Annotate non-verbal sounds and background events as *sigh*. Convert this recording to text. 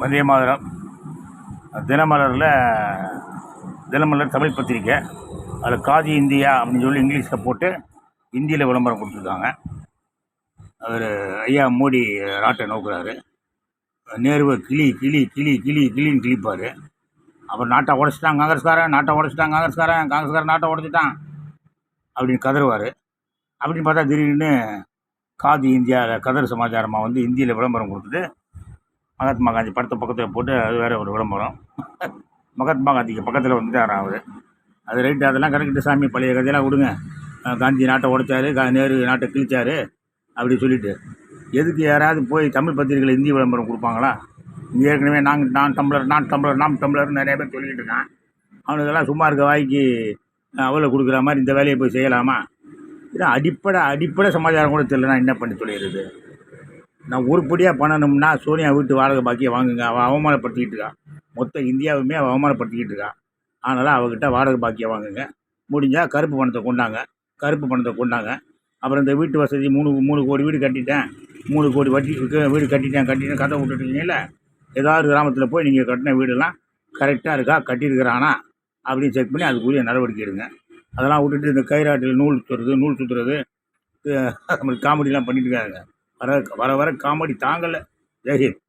வந்தே மாதிரம் தினமலரில் தினமலர் தமிழ் பத்திரிக்கை. அதில் காதி இந்தியா அப்படின்னு சொல்லி இங்கிலீஷில் போட்டு ஹிந்தியில் விளம்பரம் கொடுத்துருக்காங்க. அவர் ஐயா மோடி ராட்டை நோக்குறாரு. நேருவை கிளி கிளி கிளி கிளி கிளின்னு கிழிப்பார். அப்புறம் நாட்டை உடச்சிட்டான் காங்கிரஸ்காரன் நாட்டை உடச்சிட்டான் காங்கிரஸ்காரன் காங்கிரஸ்காரன் நாட்டை உடச்சிட்டான் அப்படின்னு கதறுவார். அப்படின்னு பார்த்தா திடீர்னு காதி இந்தியாவில் கதர் சமாச்சாரமாக வந்து இந்தியில் விளம்பரம் கொடுத்துட்டு மகாத்மா காந்தி படத்தை பக்கத்தில் போட்டு அது வேற ஒரு விளம்பரம். மகாத்மா காந்திக்கு பக்கத்தில் வந்துட்டாராம் அவர் அது ரைட்டு அதெல்லாம் கணக்கிட்டு சாமி பழைய கதையெல்லாம் விடுங்க. காந்தி நாட்டை உடைச்சாரு கா நேரு நாட்டை கிழிச்சாரு அப்படி சொல்லிட்டு. எதுக்கு யாராவது போய் தமிழ் பத்திரிகையில் இந்தி விளம்பரம் கொடுப்பாங்களா? இங்கே ஏற்கனவே நாங்கள் நான் டம்ளர் நான் டம்ளர் நாம் டம்ளர்னு நிறைய பேர் சொல்லிக்கிட்டு இருக்கான். அவனுக்கெல்லாம் சும்மா இருக்க வாய்க்கு அவ்வளோ கொடுக்குற மாதிரி இந்த வேலையை போய் செய்யலாமா? இதான் அடிப்படை அடிப்படை சமாச்சாரம் கூட தெரியல நான் என்ன பண்ணி சொல்லிடுறது நான் உருப்படியாக பண்ணணும்னா சோனியா வீட்டு வாடகை பாக்கியை வாங்குங்க. அவள் அவமானப்படுத்திக்கிட்டு இருக்கா. மொத்த இந்தியாவுமே அவள் அவமானப்படுத்திக்கிட்டு இருக்கா. அதனால் அவகிட்ட வாடகை பாக்கியை வாங்குங்க. முடிஞ்சால் கருப்பு பணத்தை கொண்டாங்க. கருப்பு பணத்தை கொண்டாங்க. அப்புறம் இந்த வீட்டு வசதி மூணு மூணு கோடி வீடு கட்டிட்டேன். மூணு கோடி வட்டி வீடு கட்டிட்டேன் கட்டிட்டேன். கதை விட்டுட்டீங்கல்ல? ஏதாவது கிராமத்தில் போய் நீங்கள் கட்டின வீடெல்லாம் கரெக்டாக இருக்கா? கட்டியிருக்கிறானா? அப்படின்னு செக் பண்ணி அதுக்குரிய நடவடிக்கை எடுங்க. அதெல்லாம் விட்டுட்டு இந்த கைராட்டில் நூல் சுற்றுறது நூல் சுற்றுறது காமெடிலாம் *laughs* பண்ணிட்டு இருக்காங்க. வர வர வர காமெடி தாங்கலை. ஜெயஹிந்த்